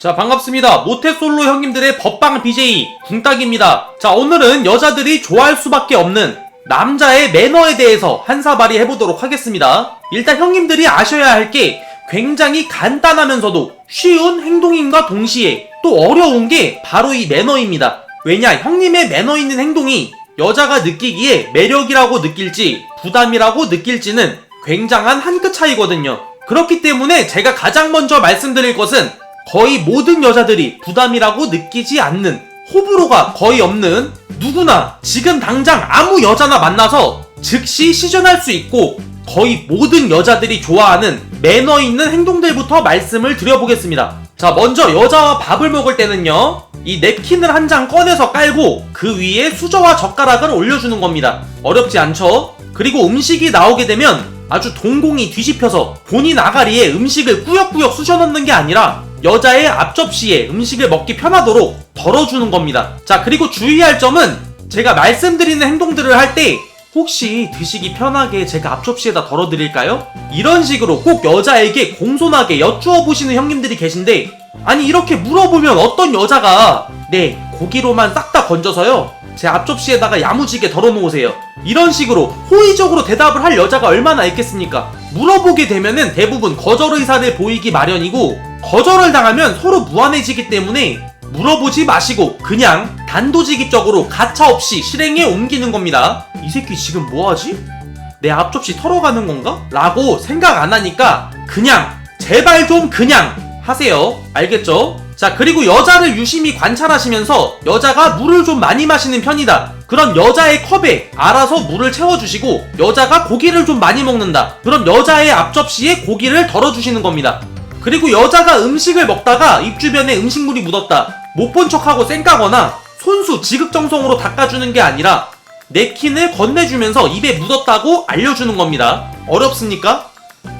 자, 반갑습니다. 모태솔로 형님들의 법방 BJ 궁딱입니다. 자, 오늘은 여자들이 좋아할 수밖에 없는 남자의 매너에 대해서 한사발이 해보도록 하겠습니다. 일단 형님들이 아셔야 할 게 굉장히 간단하면서도 쉬운 행동임과 동시에 또 어려운 게 바로 이 매너입니다. 왜냐, 형님의 매너 있는 행동이 여자가 느끼기에 매력이라고 느낄지 부담이라고 느낄지는 굉장한 한 끗 차이거든요. 그렇기 때문에 제가 가장 먼저 말씀드릴 것은 거의 모든 여자들이 부담이라고 느끼지 않는 호불호가 거의 없는 누구나 지금 당장 아무 여자나 만나서 즉시 시전할 수 있고 거의 모든 여자들이 좋아하는 매너 있는 행동들부터 말씀을 드려보겠습니다. 자, 먼저 여자와 밥을 먹을 때는요. 이 냅킨을 한 장 꺼내서 깔고 그 위에 수저와 젓가락을 올려주는 겁니다. 어렵지 않죠? 그리고 음식이 나오게 되면 아주 동공이 뒤집혀서 본인 아가리에 음식을 꾸역꾸역 쑤셔 넣는 게 아니라 여자의 앞접시에 음식을 먹기 편하도록 덜어주는 겁니다. 자, 그리고 주의할 점은 제가 말씀드리는 행동들을 할 때 혹시 드시기 편하게 제가 앞접시에다 덜어드릴까요? 이런 식으로 꼭 여자에게 공손하게 여쭈어 보시는 형님들이 계신데 아니 이렇게 물어보면 어떤 여자가 네 고기로만 싹 다 건져서요 제 앞접시에다가 야무지게 덜어놓으세요 이런 식으로 호의적으로 대답을 할 여자가 얼마나 있겠습니까 물어보게 되면은 대부분 거절 의사를 보이기 마련이고 거절을 당하면 서로 무한해지기 때문에 물어보지 마시고 그냥 단도직입적으로 가차없이 실행에 옮기는 겁니다. 이 새끼 지금 뭐하지? 내 앞접시 털어가는 건가? 라고 생각 안 하니까 그냥 제발 좀 그냥 하세요. 알겠죠? 자 그리고 여자를 유심히 관찰하시면서 여자가 물을 좀 많이 마시는 편이다. 그런 여자의 컵에 알아서 물을 채워주시고 여자가 고기를 좀 많이 먹는다. 그럼 여자의 앞접시에 고기를 덜어주시는 겁니다. 그리고 여자가 음식을 먹다가 입 주변에 음식물이 묻었다. 못 본 척하고 쌩까거나 손수 지극정성으로 닦아주는 게 아니라 냅킨을 건네주면서 입에 묻었다고 알려주는 겁니다. 어렵습니까?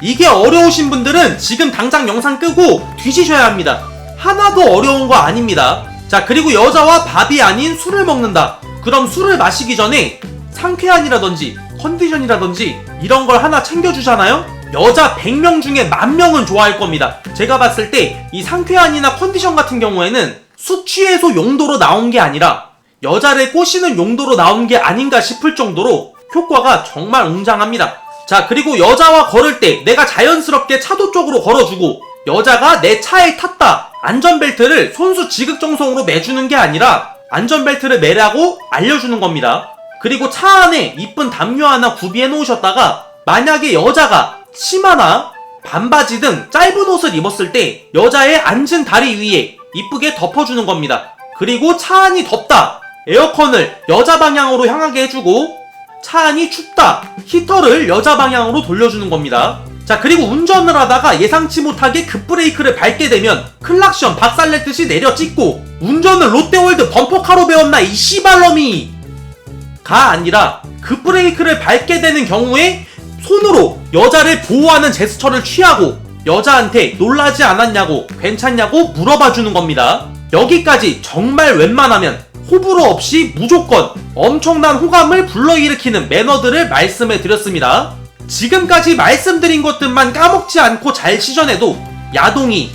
이게 어려우신 분들은 지금 당장 영상 끄고 뒤지셔야 합니다. 하나도 어려운 거 아닙니다. 자, 그리고 여자와 밥이 아닌 술을 먹는다. 그럼 술을 마시기 전에 상쾌한이라든지 컨디션이라든지 이런 걸 하나 챙겨주잖아요? 여자 100명 중에 만 명은 좋아할 겁니다. 제가 봤을 때 이 상쾌한이나 컨디션 같은 경우에는 수취해소 용도로 나온 게 아니라 여자를 꼬시는 용도로 나온 게 아닌가 싶을 정도로 효과가 정말 웅장합니다. 자, 그리고 여자와 걸을 때 내가 자연스럽게 차도 쪽으로 걸어주고 여자가 내 차에 탔다. 안전벨트를 손수 지극정성으로 매주는 게 아니라 안전벨트를 매라고 알려주는 겁니다. 그리고 차 안에 이쁜 담요 하나 구비해 놓으셨다가 만약에 여자가 치마나 반바지 등 짧은 옷을 입었을 때 여자의 앉은 다리 위에 이쁘게 덮어주는 겁니다. 그리고 차 안이 덥다. 에어컨을 여자 방향으로 향하게 해주고 차 안이 춥다. 히터를 여자 방향으로 돌려주는 겁니다. 자, 그리고 운전을 하다가 예상치 못하게 급브레이크를 밟게 되면 클락션 박살냈듯이 내려 찍고 운전을 롯데월드 범퍼카로 배웠나 이 씨발놈이 가 아니라 급브레이크를 밟게 되는 경우에 손으로 여자를 보호하는 제스처를 취하고 여자한테 놀라지 않았냐고 괜찮냐고 물어봐 주는 겁니다. 여기까지 정말 웬만하면 호불호 없이 무조건 엄청난 호감을 불러일으키는 매너들을 말씀해 드렸습니다. 지금까지 말씀드린 것들만 까먹지 않고 잘 시전해도 야동이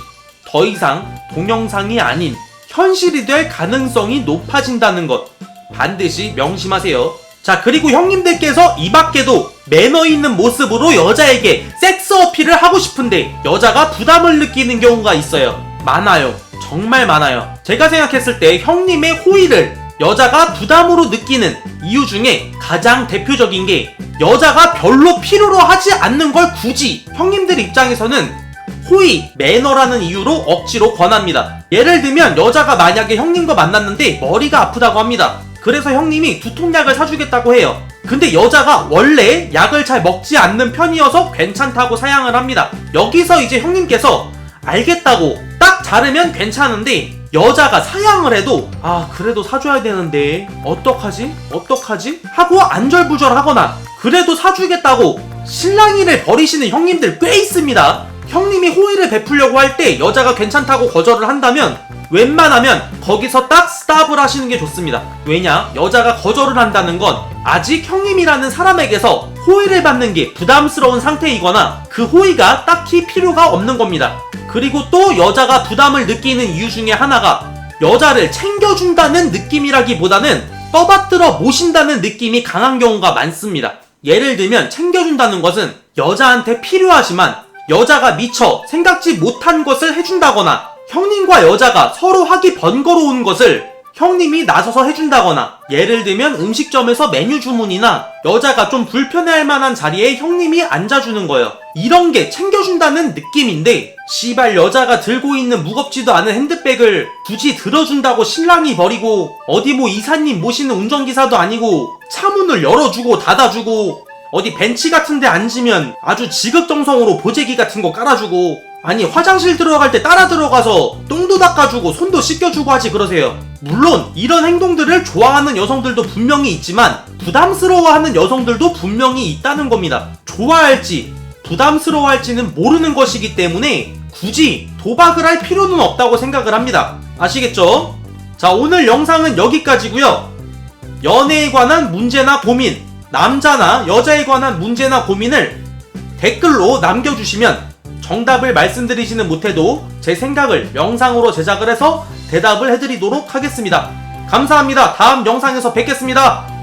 더 이상 동영상이 아닌 현실이 될 가능성이 높아진다는 것 반드시 명심하세요. 자, 그리고 형님들께서 이 밖에도 매너 있는 모습으로 여자에게 섹스 어필을 하고 싶은데 여자가 부담을 느끼는 경우가 있어요. 많아요. 정말 많아요. 제가 생각했을 때 형님의 호의를 여자가 부담으로 느끼는 이유 중에 가장 대표적인 게 여자가 별로 필요로 하지 않는 걸 굳이 형님들 입장에서는 호의, 매너라는 이유로 억지로 권합니다. 예를 들면 여자가 만약에 형님과 만났는데 머리가 아프다고 합니다. 그래서 형님이 두통약을 사주겠다고 해요. 근데 여자가 원래 약을 잘 먹지 않는 편이어서 괜찮다고 사양을 합니다. 여기서 이제 형님께서 알겠다고 딱 자르면 괜찮은데 여자가 사양을 해도 아 그래도 사줘야 되는데 어떡하지? 어떡하지? 하고 안절부절하거나 그래도 사주겠다고 신랑이를 버리시는 형님들 꽤 있습니다. 형님이 호의를 베풀려고 할 때 여자가 괜찮다고 거절을 한다면 웬만하면 거기서 딱 스탑을 하시는 게 좋습니다. 왜냐? 여자가 거절을 한다는 건 아직 형님이라는 사람에게서 호의를 받는 게 부담스러운 상태이거나 그 호의가 딱히 필요가 없는 겁니다. 그리고 또 여자가 부담을 느끼는 이유 중에 하나가 여자를 챙겨준다는 느낌이라기보다는 떠받들어 모신다는 느낌이 강한 경우가 많습니다. 예를 들면 챙겨준다는 것은 여자한테 필요하지만 여자가 미처 생각지 못한 것을 해준다거나 형님과 여자가 서로 하기 번거로운 것을 형님이 나서서 해준다거나 예를 들면 음식점에서 메뉴 주문이나 여자가 좀 불편해할 만한 자리에 형님이 앉아주는 거예요. 이런 게 챙겨준다는 느낌인데 씨발 여자가 들고 있는 무겁지도 않은 핸드백을 굳이 들어준다고 신랑이 버리고 어디 뭐 이사님 모시는 운전기사도 아니고 차 문을 열어주고 닫아주고 어디 벤치 같은 데 앉으면 아주 지극정성으로 보재기 같은 거 깔아주고 아니 화장실 들어갈 때 따라 들어가서 똥도 닦아주고 손도 씻겨주고 하지 그러세요. 물론 이런 행동들을 좋아하는 여성들도 분명히 있지만 부담스러워하는 여성들도 분명히 있다는 겁니다. 좋아할지 부담스러워할지는 모르는 것이기 때문에 굳이 도박을 할 필요는 없다고 생각을 합니다. 아시겠죠? 자 오늘 영상은 여기까지고요. 연애에 관한 문제나 고민, 남자나 여자에 관한 문제나 고민을 댓글로 남겨주시면 정답을 말씀드리지는 못해도 제 생각을 영상으로 제작을 해서 대답을 해드리도록 하겠습니다. 감사합니다. 다음 영상에서 뵙겠습니다.